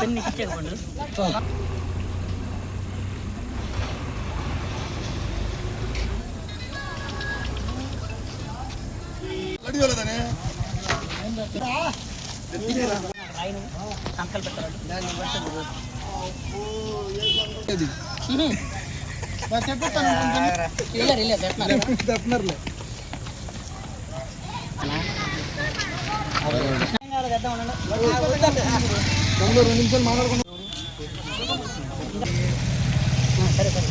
பெண்ணு கிச்சன் பண்ணு அடிவல ಒಂದು ಎರಡು ನಿಮಿಷ ಮಾತಾಡ್ಕೊಂಡು ಸರಿ ಸರಿ